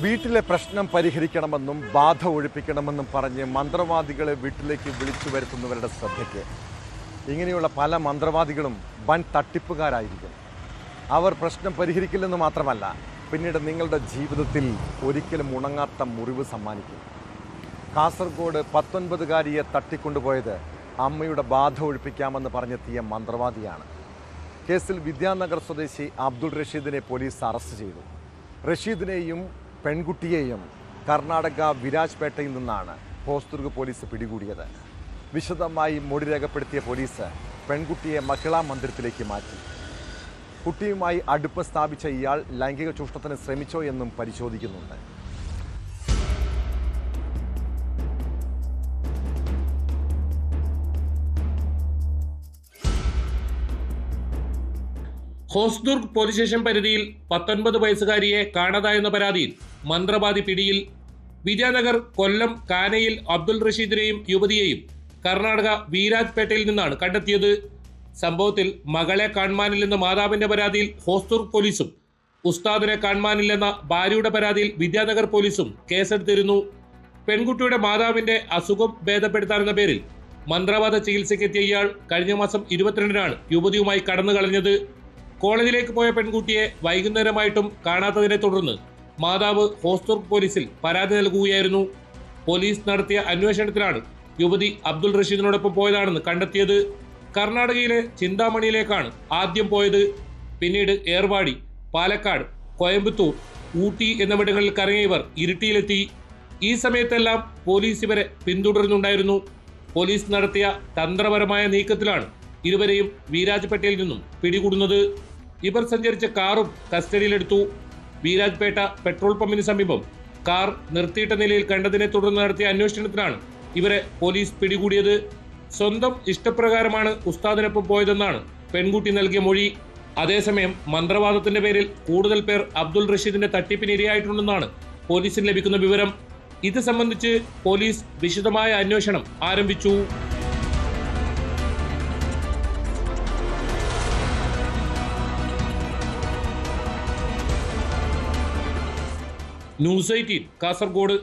വീട്ടിലെ പ്രശ്നം പരിഹരിക്കണമെന്നും ബാധ ഒഴിപ്പിക്കണമെന്നും പറഞ്ഞ് മന്ത്രവാദികളെ വീട്ടിലേക്ക് വിളിച്ചു വരുത്തുന്നവരുടെ ശ്രദ്ധയ്ക്ക്. ഇങ്ങനെയുള്ള പല മന്ത്രവാദികളും വൻ തട്ടിപ്പുകാരായിരിക്കും. അവർ പ്രശ്നം പരിഹരിക്കില്ലെന്ന് മാത്രമല്ല പിന്നീട് നിങ്ങളുടെ ജീവിതത്തിൽ ഒരിക്കലും ഉണങ്ങാത്ത മുറിവ് സമ്മാനിക്കും. കാസർഗോഡ് പത്തൊൻപതുകാരിയെ തട്ടിക്കൊണ്ടുപോയത് അമ്മയുടെ ബാധ ഒഴിപ്പിക്കാമെന്ന് പറഞ്ഞെത്തിയ മന്ത്രവാദിയാണ്. കേസിൽ വിദ്യാനഗർ സ്വദേശി അബ്ദുൾ റഷീദിനെ പോലീസ് അറസ്റ്റ് ചെയ്തു. റഷീദിനെയും പെൺകുട്ടിയെയും കർണാടക വിരാജ്പേട്ടയിൽ നിന്നാണ് ഹോസ്ദുർഗ് പോലീസ് പിടികൂടിയത്. വിശദമായി മൊഴി രേഖപ്പെടുത്തിയ പോലീസ് പെൺകുട്ടിയെ മഹിളാ മന്ദിരത്തിലേക്ക് മാറ്റി. കുട്ടിയുമായി അടുപ്പം സ്ഥാപിച്ച ഇയാൾ ലൈംഗിക ചൂഷണത്തിന് ശ്രമിച്ചോ എന്നും പരിശോധിക്കുന്നുണ്ട്. ഹോസ്ദുർഗ് പോലീസ് സ്റ്റേഷൻ പരിധിയിൽ പത്തൊൻപത് വയസ്സുകാരിയെ കാണാതായെന്ന പരാതിയിൽ മന്ത്രവാദി പിടിയിൽ. വിജയനഗർ കൊല്ലം കാനയിൽ അബ്ദുൾ റഷീദിനെയും യുവതിയെയും കർണാടക വീരാജ്പേട്ടയിൽ നിന്നാണ് കണ്ടെത്തിയത്. സംഭവത്തിൽ മകളെ കാണുവാനില്ലെന്ന മാതാവിന്റെ പരാതിയിൽ ഹോസ്ദുർഗ് പോലീസും ഉസ്താദിനെ കാണുവാനില്ലെന്ന ഭാര്യയുടെ പരാതിയിൽ വിദ്യാനഗർ പോലീസും കേസെടുത്തിരുന്നു. പെൺകുട്ടിയുടെ മാതാവിന്റെ അസുഖം ഭേദപ്പെടുത്താനെന്ന പേരിൽ മന്ത്രവാദ ചികിത്സയ്ക്കെത്തിയ ഇയാൾ കഴിഞ്ഞ മാസം ഇരുപത്തിരണ്ടിനാണ് യുവതിയുമായി കടന്നു കളഞ്ഞത് കോളേജിലേക്ക് പോയ പെൺകുട്ടിയെ വൈകുന്നേരമായിട്ടും കാണാത്തതിനെ തുടർന്ന് മാതാവ് ഹോസ്റ്റർ പോലീസിൽ പരാതി നൽകുകയായിരുന്നു. പോലീസ് നടത്തിയ അന്വേഷണത്തിലാണ് യുവതി അബ്ദുൾ റഷീദിനോടൊപ്പം പോയതാണെന്ന് കണ്ടെത്തിയത്. കർണാടകയിലെ ചിന്താമണിയിലേക്കാണ് ആദ്യം പോയത്. പിന്നീട് ഏർവാടി പാലക്കാട് കോയമ്പത്തൂർ ഊട്ടി എന്നിവിടങ്ങളിൽ കറങ്ങിയവർ ഇരുട്ടിയിലെത്തി. ഈ സമയത്തെല്ലാം പോലീസ് ഇവരെ പിന്തുടരുന്നുണ്ടായിരുന്നു. പോലീസ് നടത്തിയ തന്ത്രപരമായ നീക്കത്തിലാണ് ഇരുവരെയും വീരാജ്പേട്ടയിൽ നിന്നും പിടികൂടുന്നത്. ഇവർ സഞ്ചരിച്ച കാറും കസ്റ്റഡിയിലെടുത്തു. വീരാജ്പേട്ട പെട്രോൾ പമ്പിന് സമീപം കാർ നിർത്തിയിട്ട നിലയിൽ കണ്ടതിനെ തുടർന്ന് നടത്തിയ അന്വേഷണത്തിലാണ് ഇവരെ പോലീസ് പിടികൂടിയത്. സ്വന്തം ഇഷ്ടപ്രകാരമാണ് ഉസ്താദിനൊപ്പം പോയതെന്നാണ് പെൺകുട്ടി നൽകിയ മൊഴി. അതേസമയം മന്ത്രവാദത്തിന്റെ പേരിൽ കൂടുതൽ പേർ അബ്ദുൾ റഷീദിന്റെ തട്ടിപ്പിന് ഇരയായിട്ടുണ്ടെന്നാണ് പോലീസിന് ലഭിക്കുന്ന വിവരം. ഇത് സംബന്ധിച്ച് പോലീസ് വിശദമായ അന്വേഷണം ആരംഭിച്ചു. News eighteen Kasaragod.